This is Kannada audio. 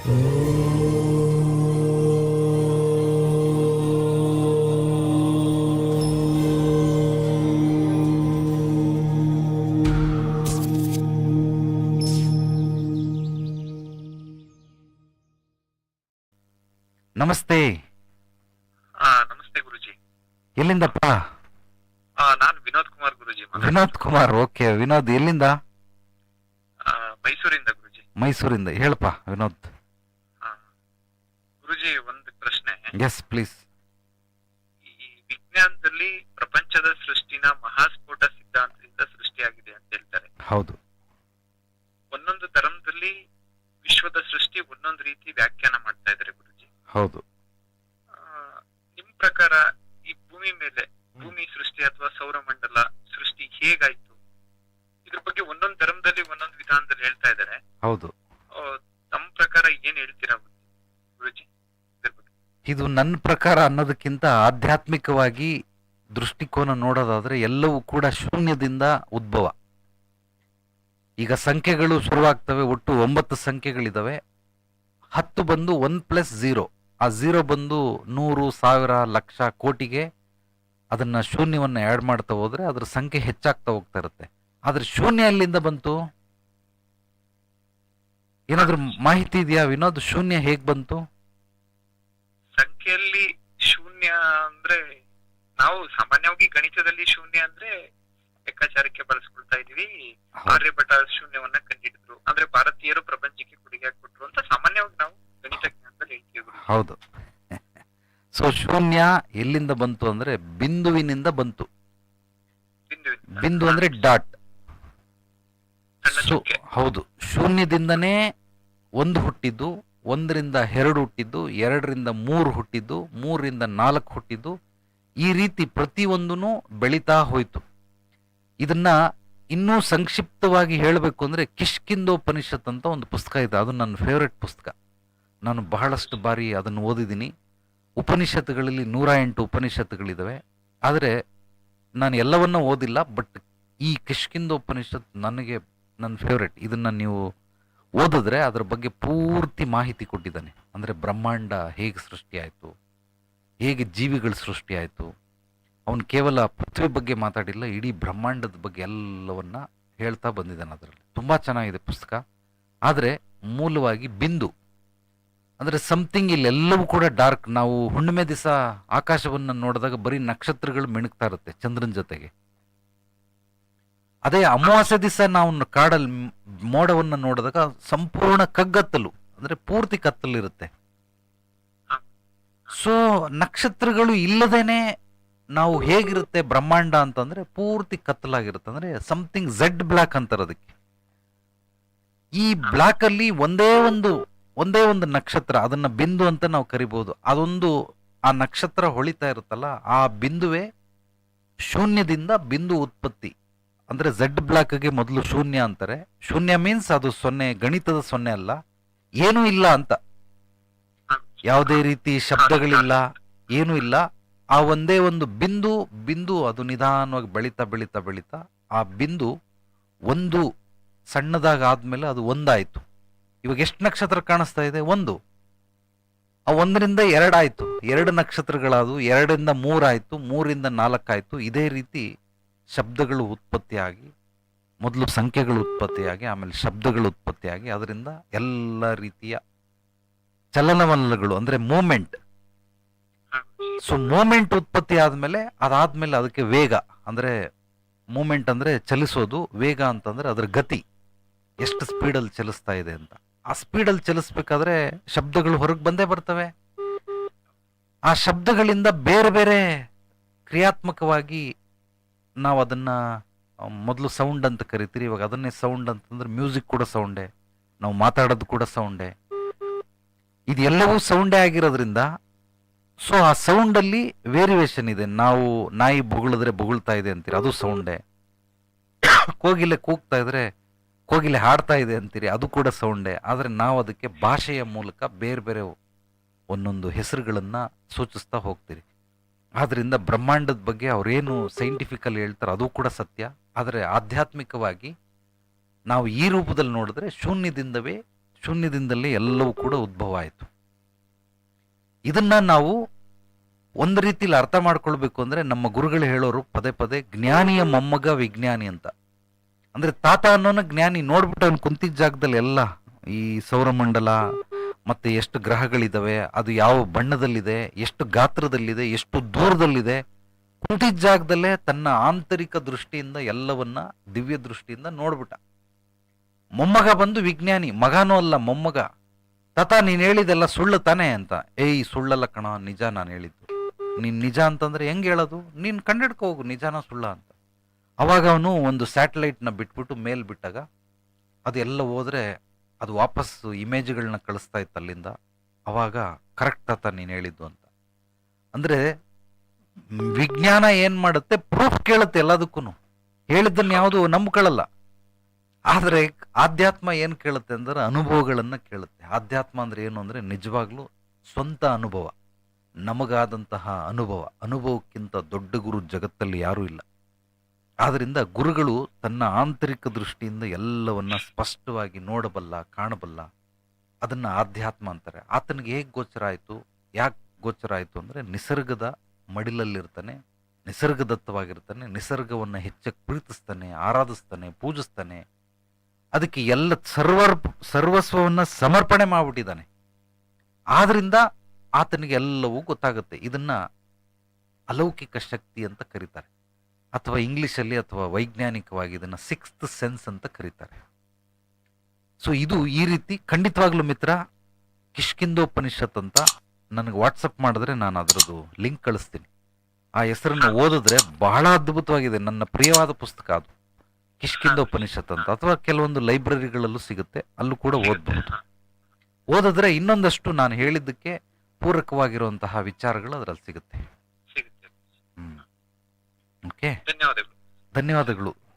ನಮಸ್ತೆ. ಆ, ನಮಸ್ತೆ ಗುರುಜಿ. ಎಲ್ಲಿಂದಪ್ಪ? ಆ, ನಾನು ವಿನೋದ್ ಕುಮಾರ್ ಗುರುಜಿ ವಿನೋದ್ ಕುಮಾರ್ ಓಕೆ. ವಿನೋದ್ ಎಲ್ಲಿಂದ? ಆ, ಮೈಸೂರಿಂದ ಗುರುಜಿ. ಮೈಸೂರಿಂದ. ಹೇಳಪ್ಪ ವಿನೋದ್. ಗುರುಜಿ ಒಂದು ಪ್ರಶ್ನೆ. ಎಸ್ ಪ್ಲೀಸ್ ಈ ವಿಜ್ಞಾನದಲ್ಲಿ ಪ್ರಪಂಚದ ಸೃಷ್ಟಿನ ಮಹಾಸ್ಫೋಟ ಸಿದ್ಧಾಂತದಿಂದ ಸೃಷ್ಟಿಯಾಗಿದೆ ಅಂತ ಹೇಳ್ತಾರೆ. ಹೌದು. ಒಂದೊಂದು ಧರ್ಮದಲ್ಲಿ ವಿಶ್ವದ ಸೃಷ್ಟಿ ಒಂದೊಂದು ರೀತಿ ವ್ಯಾಖ್ಯಾನ ಮಾಡ್ತಾ ಇದ್ದಾರೆ ಗುರುಜಿ. ಹೌದು. ನಿಮ್ ಪ್ರಕಾರ ಈ ಭೂಮಿ ಮೇಲೆ ಭೂಮಿ ಸೃಷ್ಟಿ ಅಥವಾ ಸೌರಮಂಡಲ ಸೃಷ್ಟಿ ಹೇಗಾಯ್ತು? ಇದ್ರ ಬಗ್ಗೆ ಒಂದೊಂದು ಧರ್ಮದಲ್ಲಿ ಒಂದೊಂದು ವಿಧಾನದಲ್ಲಿ ಹೇಳ್ತಾ ಇದ್ದಾರೆ. ಹೌದು ಆ, ತಮ್ಮ ಪ್ರಕಾರ ಏನ್ ಹೇಳ್ತೀರಾ ಗುರುಜಿ ಇದ್ರ ಬಗ್ಗೆ ಇದು ನನ್ನ ಪ್ರಕಾರ ಅನ್ನೋದಕ್ಕಿಂತ ಆಧ್ಯಾತ್ಮಿಕವಾಗಿ ದೃಷ್ಟಿಕೋನ ನೋಡೋದಾದರೆ ಎಲ್ಲವೂ ಕೂಡ ಶೂನ್ಯದಿಂದ ಉದ್ಭವ. ಈಗ ಸಂಖ್ಯೆಗಳು ಶುರುವಾಗ್ತವೆ, ಒಟ್ಟು ಒಂಬತ್ತು ಸಂಖ್ಯೆಗಳಿದ್ದಾವೆ ಹತ್ತು ಬಂದು ಒನ್ ಪ್ಲಸ್ ಝೀರೋ. ಆ ಝೀರೋ ಬಂದು ನೂರು, ಸಾವಿರ, ಲಕ್ಷ, ಕೋಟಿಗೆ ಅದನ್ನು ಶೂನ್ಯವನ್ನು ಆ್ಯಡ್ ಮಾಡ್ತಾ ಹೋದರೆ ಅದ್ರ ಸಂಖ್ಯೆ ಹೆಚ್ಚಾಗ್ತಾ ಹೋಗ್ತಾ ಇರುತ್ತೆ. ಆದರೆ ಶೂನ್ಯ ಎಲ್ಲಿಂದ ಬಂತು? ಏನಾದರೂ ಮಾಹಿತಿ ಇದೆಯಾ ವಿನೋದ್? ಶೂನ್ಯ ಹೇಗೆ ಬಂತು? ಸಂಖ್ಯೆಯಲ್ಲಿ ಶೂನ್ಯ ಅಂದ್ರೆ ನಾವು ಸಾಮಾನ್ಯವಾಗಿ ಗಣಿತದಲ್ಲಿ ಶೂನ್ಯ ಅಂದ್ರೆ ಲೆಕ್ಕಾಚಾರಕ್ಕೆ ಬಳಸ್ಕೊಳ್ತಾ ಇದೀವಿ ಆರ್ಯಭಟ ಶೂನ್ಯವನ್ನ ಕಂಡಿಡಿದ್ರು. ಅಂದ್ರೆ ಭಾರತೀಯರು ಪ್ರಪಂಚಕ್ಕೆ ಕೊಡುಗೆ ಕೊಟ್ರು ಅಂತ ಸಾಮಾನ್ಯವಾಗಿ ನಾವು ಗಣಿತ ಜ್ಞಾನದಲ್ಲಿ ಹೇಳ್ತೀವಿ ಹೌದು. ಸೊ ಶೂನ್ಯ ಎಲ್ಲಿಂದ ಬಂತು ಅಂದ್ರೆ ಬಿಂದುವಿನಿಂದ ಬಂತು. ಬಿಂದು ಅಂದ್ರೆ ಡಾಟ್. ಹೌದು. ಶೂನ್ಯದಿಂದನೇ ಒಂದು ಹುಟ್ಟಿದ್ದು ಒಂದರಿಂದ ಎರಡು ಹುಟ್ಟಿದ್ದು, ಎರಡರಿಂದ ಮೂರು ಹುಟ್ಟಿದ್ದು, ಮೂರರಿಂದ ನಾಲ್ಕು ಹುಟ್ಟಿದ್ದು, ಈ ರೀತಿ ಪ್ರತಿಯೊಂದೂ ಬೆಳೀತಾ ಹೋಯಿತು. ಇದನ್ನ ಇನ್ನೂ ಸಂಕ್ಷಿಪ್ತವಾಗಿ ಹೇಳಬೇಕು ಅಂದರೆ ಕಿಷ್ಕಿಂದೋಪನಿಷತ್ ಅಂತ ಒಂದು ಪುಸ್ತಕ ಇದೆ. ಅದು ನನ್ನ ಫೇವ್ರೆಟ್ ಪುಸ್ತಕ. ನಾನು ಬಹಳಷ್ಟು ಬಾರಿ ಅದನ್ನು ಓದಿದ್ದೀನಿ. ಉಪನಿಷತ್ತುಗಳಲ್ಲಿ ನೂರ ಎಂಟು ಉಪನಿಷತ್ತುಗಳಿದ್ದಾವೆ ಆದರೆ ನಾನು ಎಲ್ಲವನ್ನ ಓದಿಲ್ಲ, ಬಟ್ ಈ ಕಿಷ್ಕಿಂದೋಪನಿಷತ್ ನನಗೆ ನನ್ನ ಫೇವ್ರೆಟ್ ಇದನ್ನು ನೀವು ಓದಿದ್ರೆ ಅದರ ಬಗ್ಗೆ ಪೂರ್ತಿ ಮಾಹಿತಿ ಕೊಟ್ಟಿದ್ದಾನೆ. ಅಂದರೆ ಬ್ರಹ್ಮಾಂಡ ಹೇಗೆ ಸೃಷ್ಟಿಯಾಯಿತು ಹೇಗೆ ಜೀವಿಗಳು ಸೃಷ್ಟಿಯಾಯಿತು ಅವನು ಕೇವಲ ಪೃಥ್ವಿ ಬಗ್ಗೆ ಮಾತಾಡಿಲ್ಲ, ಇಡೀ ಬ್ರಹ್ಮಾಂಡದ ಬಗ್ಗೆ ಎಲ್ಲವನ್ನ ಹೇಳ್ತಾ ಬಂದಿದ್ದಾನೆ ಅದರಲ್ಲಿ. ತುಂಬ ಚೆನ್ನಾಗಿದೆ ಪುಸ್ತಕ. ಆದರೆ ಮೂಲವಾಗಿ ಬಿಂದು. ಅಂದರೆ ಸಮಥಿಂಗ್ ಇಲ್ಲೆಲ್ಲವೂ ಕೂಡ ಡಾರ್ಕ್ ನಾವು ಹುಣ್ಣಿಮೆ ದಿವಸ ಆಕಾಶವನ್ನು ನೋಡಿದಾಗ ಬರೀ ನಕ್ಷತ್ರಗಳು ಮಿಣುಕ್ತಾ ಇರುತ್ತೆ ಚಂದ್ರನ ಜೊತೆಗೆ. ಅದೇ ಅಮಾವಾಸ್ಯ ದಿವಸ ನಾವು ಕಾಡಲ್ಲಿ ಮೋಡವನ್ನು ನೋಡಿದಾಗ ಸಂಪೂರ್ಣ ಕಗ್ಗತ್ತಲು, ಅಂದರೆ ಪೂರ್ತಿ ಕತ್ತಲಿರುತ್ತೆ. ಸೊ ನಕ್ಷತ್ರಗಳು ಇಲ್ಲದೇನೆ ನಾವು ಹೇಗಿರುತ್ತೆ ಬ್ರಹ್ಮಾಂಡ ಅಂತಂದ್ರೆ ಪೂರ್ತಿ ಕತ್ತಲಾಗಿರುತ್ತೆ, ಅಂದ್ರೆ ಸಮಥಿಂಗ್ ಝೆಡ್ ಬ್ಲಾಕ್ ಅಂತಾರೆ ಅದಕ್ಕೆ. ಈ ಬ್ಲಾಕ್ ಅಲ್ಲಿ ಒಂದೇ ಒಂದು ಒಂದೇ ಒಂದು ನಕ್ಷತ್ರ, ಅದನ್ನ ಬಿಂದು ಅಂತ ನಾವು ಕರಿಬಹುದು ಅದೊಂದು ಆ ನಕ್ಷತ್ರ ಹೊಳಿತಾ ಇರುತ್ತಲ್ಲ, ಆ ಬಿಂದುವೆ ಶೂನ್ಯದಿಂದ ಬಿಂದು ಉತ್ಪತ್ತಿ. ಅಂದ್ರೆ ಝೆಡ್ ಬ್ಲಾಕ್ಗೆ ಮೊದಲು ಶೂನ್ಯ ಅಂತಾರೆ. ಶೂನ್ಯ ಮೀನ್ಸ್ ಅದು ಸೊನ್ನೆ, ಗಣಿತದ ಸೊನ್ನೆ ಅಲ್ಲ. ಏನೂ ಇಲ್ಲ ಅಂತ. ಯಾವುದೇ ರೀತಿ ಶಬ್ದಗಳಿಲ್ಲ, ಏನೂ ಇಲ್ಲ. ಆ ಒಂದೇ ಒಂದು ಬಿಂದು ಬಿಂದು ಅದು ನಿಧಾನವಾಗಿ ಬೆಳೀತಾ ಬೆಳೀತಾ ಬೆಳೀತಾ, ಆ ಬಿಂದು ಒಂದು ಸಣ್ಣದಾಗ ಆದ್ಮೇಲೆ ಅದು ಒಂದಾಯ್ತು. ಇವಾಗ ಎಷ್ಟು ನಕ್ಷತ್ರ ಕಾಣಿಸ್ತಾ ಇದೆ? ಒಂದು. ಆ ಒಂದರಿಂದ ಎರಡಾಯ್ತು ಎರಡು ನಕ್ಷತ್ರಗಳಾದವು. ಎರಡರಿಂದ ಮೂರಾಯ್ತು ಮೂರಿಂದ ನಾಲ್ಕಾಯ್ತು ಇದೇ ರೀತಿ ಶಬ್ದಗಳು ಉತ್ಪತ್ತಿಯಾಗಿ, ಮೊದಲು ಸಂಖ್ಯೆಗಳು ಉತ್ಪತ್ತಿಯಾಗಿ, ಆಮೇಲೆ ಶಬ್ದಗಳು ಉತ್ಪತ್ತಿಯಾಗಿ, ಅದರಿಂದ ಎಲ್ಲ ರೀತಿಯ ಚಲನವಲನಗಳು, ಅಂದರೆ ಮೂಮೆಂಟ್. ಸೊ ಮೂಮೆಂಟ್ ಉತ್ಪತ್ತಿ ಆದಮೇಲೆ, ಅದಾದಮೇಲೆ ಅದಕ್ಕೆ ವೇಗ, ಅಂದರೆ ಮೂಮೆಂಟ್ ಅಂದರೆ ಚಲಿಸೋದು, ವೇಗ ಅಂತಂದರೆ ಅದರ ಗತಿ. ಎಷ್ಟು ಸ್ಪೀಡಲ್ಲಿ ಚಲಿಸ್ತಾ ಇದೆ ಅಂತ. ಆ ಸ್ಪೀಡಲ್ಲಿ ಚಲಿಸ್ಬೇಕಾದ್ರೆ ಶಬ್ದಗಳು ಹೊರಗೆ ಬಂದೇ ಬರ್ತವೆ. ಆ ಶಬ್ದಗಳಿಂದ ಬೇರೆ ಬೇರೆ ಕ್ರಿಯಾತ್ಮಕವಾಗಿ ನಾವು ಅದನ್ನು ಮೊದಲು ಸೌಂಡ್ ಅಂತ ಕರಿತೀರಿ, ಇವಾಗ ಅದನ್ನೇ ಸೌಂಡ್ ಅಂತಂದ್ರೆ ಮ್ಯೂಸಿಕ್ ಕೂಡ ಸೌಂಡೇ ನಾವು ಮಾತಾಡೋದು ಕೂಡ ಸೌಂಡೇ ಇದೆಲ್ಲವೂ ಸೌಂಡೇ ಆಗಿರೋದ್ರಿಂದ ಸೊ ಆ ಸೌಂಡ್ ಅಲ್ಲಿ ವೇರಿಯೇಷನ್ ಇದೆ. ನಾವು ನಾಯಿ ಬೊಗಳಿದ್ರೆ ಬೊಗಳ್ತಾ ಇದೆ ಅಂತೀರಿ, ಅದು ಸೌಂಡೇ ಕೋಗಿಲೆ ಕೂಗ್ತಾ ಇದ್ರೆ ಕೋಗಿಲೆ ಹಾಡ್ತಾ ಇದೆ ಅಂತೀರಿ, ಅದು ಕೂಡ ಸೌಂಡೇ ಆದರೆ ನಾವು ಅದಕ್ಕೆ ಭಾಷೆಯ ಮೂಲಕ ಬೇರೆ ಬೇರೆ ಒಂದೊಂದು ಹೆಸರುಗಳನ್ನು ಸೂಚಿಸ್ತಾ ಹೋಗ್ತೀರಿ. ಆದ್ರಿಂದ ಬ್ರಹ್ಮಾಂಡದ ಬಗ್ಗೆ ಅವ್ರೇನು ಸೈಂಟಿಫಿಕಲ್ ಹೇಳ್ತಾರೆ ಅದು ಕೂಡ ಸತ್ಯ. ಆದರೆ ಆಧ್ಯಾತ್ಮಿಕವಾಗಿ ನಾವು ಈ ರೂಪದಲ್ಲಿ ನೋಡಿದ್ರೆ ಶೂನ್ಯದಿಂದವೇ ಶೂನ್ಯದಿಂದಲೇ ಎಲ್ಲವೂ ಕೂಡ ಉದ್ಭವ ಆಯಿತು. ಇದನ್ನ ನಾವು ಒಂದು ರೀತಿಯಲ್ಲಿ ಅರ್ಥ ಮಾಡ್ಕೊಳ್ಬೇಕು ಅಂದ್ರೆ ನಮ್ಮ ಗುರುಗಳು ಹೇಳೋರು ಪದೇ ಪದೇ ಜ್ಞಾನಿಯ ಮೊಮ್ಮಗ ವಿಜ್ಞಾನಿ ಅಂತ. ಅಂದ್ರೆ ತಾತ ಅನ್ನೋನ ಜ್ಞಾನಿ ನೋಡ್ಬಿಟ್ಟು ಅವ್ನು ಕುಂತಿದ್ದ ಜಾಗದಲ್ಲಿ ಎಲ್ಲ ಈ ಸೌರಮಂಡಲ ಮತ್ತೆ ಎಷ್ಟು ಗ್ರಹಗಳಿದ್ದಾವೆ ಅದು ಯಾವ ಬಣ್ಣದಲ್ಲಿದೆ, ಎಷ್ಟು ಗಾತ್ರದಲ್ಲಿದೆ, ಎಷ್ಟು ದೂರದಲ್ಲಿದೆ ಕುಂತಿದ್ದ ಜಾಗದಲ್ಲೇ ತನ್ನ ಆಂತರಿಕ ದೃಷ್ಟಿಯಿಂದ ಎಲ್ಲವನ್ನ, ದಿವ್ಯ ದೃಷ್ಟಿಯಿಂದ ನೋಡ್ಬಿಟ್ಟ. ಮೊಮ್ಮಗ ಬಂದು ವಿಜ್ಞಾನಿ, ಮಗನೂ ಅಲ್ಲ ಮೊಮ್ಮಗ. ತಥ ನೀನ್ ಹೇಳಿದೆಲ್ಲ ಸುಳ್ಳು ತಾನೇ ಅಂತ. ಏಯ್, ಸುಳ್ಳಲ್ಲ ಕಣ, ನಿಜ ನಾನು ಹೇಳಿದ್ದು. ನೀನ್ ನಿಜ ಅಂತಂದ್ರೆ ಹೆಂಗ್ ಹೇಳೋದು? ನೀನ್ ಕಂಡಿಡ್ಕೊ ಹೋಗು, ನಿಜಾನ ಸುಳ್ಳ ಅಂತ. ಅವಾಗ ಅವನು ಒಂದು ಸ್ಯಾಟಲೈಟ್ನ ಬಿಟ್ಬಿಟ್ಟು ಮೇಲ್ ಬಿಟ್ಟಾಗ, ಅದೆಲ್ಲ ಹೋದ್ರೆ ಅದು ವಾಪಸ್ಸು ಇಮೇಜ್ಗಳನ್ನ ಕಳಿಸ್ತಾ ಇತ್ತು ಅಲ್ಲಿಂದ. ಅವಾಗ ಕರೆಕ್ಟ್ ಆತ ನೀನು ಹೇಳಿದ್ದು ಅಂತ. ಅಂದ್ರೆ ವಿಜ್ಞಾನ ಏನು ಮಾಡುತ್ತೆ? ಪ್ರೂಫ್ ಕೇಳುತ್ತೆ ಎಲ್ಲದಕ್ಕೂ ಹೇಳಿದ್ದನ್ನು ಯಾವುದು ನಂಬ್ಕೊಳ್ಳಲ್ಲ. ಆದರೆ ಆಧ್ಯಾತ್ಮ ಏನು ಕೇಳುತ್ತೆ ಅಂದ್ರೆ ಅನುಭವಗಳನ್ನು ಕೇಳುತ್ತೆ. ಆಧ್ಯಾತ್ಮ ಅಂದರೆ ಏನು ಅಂದ್ರೆ ನಿಜವಾಗ್ಲೂ ಸ್ವಂತ ಅನುಭವ. ನಮಗಾದಂತಹ ಅನುಭವ. ಅನುಭವಕ್ಕಿಂತ ದೊಡ್ಡ ಗುರು ಜಗತ್ತಲ್ಲಿ ಯಾರೂ ಇಲ್ಲ. ಆದ್ರಿಂದ ಗುರುಗಳು ತನ್ನ ಆಂತರಿಕ ದೃಷ್ಟಿಯಿಂದ ಎಲ್ಲವನ್ನ ಸ್ಪಷ್ಟವಾಗಿ ನೋಡಬಲ್ಲ, ಕಾಣಬಲ್ಲ, ಅದನ್ನ ಆಧ್ಯಾತ್ಮ ಅಂತಾರೆ. ಆತನಿಗೆ ಹೇಗೆ ಗೋಚರ ಆಯಿತು, ಯಾಕೆ ಗೋಚರ ಆಯಿತು ಅಂದರೆ ನಿಸರ್ಗದ ಮಡಿಲಲ್ಲಿರ್ತಾನೆ, ನಿಸರ್ಗದತ್ತವಾಗಿರ್ತಾನೆ, ನಿಸರ್ಗವನ್ನು ಹೆಚ್ಚಾಗಿ ಪ್ರೀತಿಸ್ತಾನೆ, ಆರಾಧಿಸ್ತಾನೆ, ಪೂಜಿಸ್ತಾನೆ. ಅದಕ್ಕೆ ಎಲ್ಲ ಸರ್ವರ್, ಸರ್ವಸ್ವವನ್ನು ಸಮರ್ಪಣೆ ಮಾಡಿಬಿಟ್ಟಿದ್ದಾನೆ. ಆದ್ದರಿಂದ ಆತನಿಗೆ ಎಲ್ಲವೂ ಗೊತ್ತಾಗುತ್ತೆ. ಇದನ್ನು ಅಲೌಕಿಕ ಶಕ್ತಿ ಅಂತ ಕರೀತಾರೆ. ಅಥವಾ ಇಂಗ್ಲೀಷಲ್ಲಿ ಅಥವಾ ವೈಜ್ಞಾನಿಕವಾಗಿ ಇದನ್ನು ಸಿಕ್ಸ್ತ್ ಸೆನ್ಸ್ ಅಂತ ಕರೀತಾರೆ. ಸೊ ಇದು ಈ ರೀತಿ ಖಂಡಿತವಾಗ್ಲೂ ಮಿತ್ರ ಕಿಷ್ಕಿಂದೋಪನಿಷತ್ ಅಂತ ನನಗೆ ವಾಟ್ಸಪ್ ಮಾಡಿದ್ರೆ ನಾನು ಅದರದ್ದು ಲಿಂಕ್ ಕಳಿಸ್ತೀನಿ. ಆ ಹೆಸರನ್ನು ಓದಿದ್ರೆ ಬಹಳ ಅದ್ಭುತವಾಗಿದೆ. ನನ್ನ ಪ್ರಿಯವಾದ ಪುಸ್ತಕ ಅದು. ಕಿಷ್ಕಿಂದೋಪನಿಷತ್ ಅಂತ. ಅಥವಾ ಕೆಲವೊಂದು ಲೈಬ್ರರಿಗಳಲ್ಲೂ ಸಿಗುತ್ತೆ. ಅಲ್ಲೂ ಕೂಡ ಓದ್ಬಹುದು. ಓದಿದ್ರೆ ಇನ್ನೊಂದಷ್ಟು ನಾನು ಹೇಳಿದ್ದಕ್ಕೆ ಪೂರಕವಾಗಿರುವಂತಹ ವಿಚಾರಗಳು ಅದರಲ್ಲಿ ಸಿಗುತ್ತೆ. ಓಕೆ ಧನ್ಯವಾದಗಳು. ಧನ್ಯವಾದಗಳು.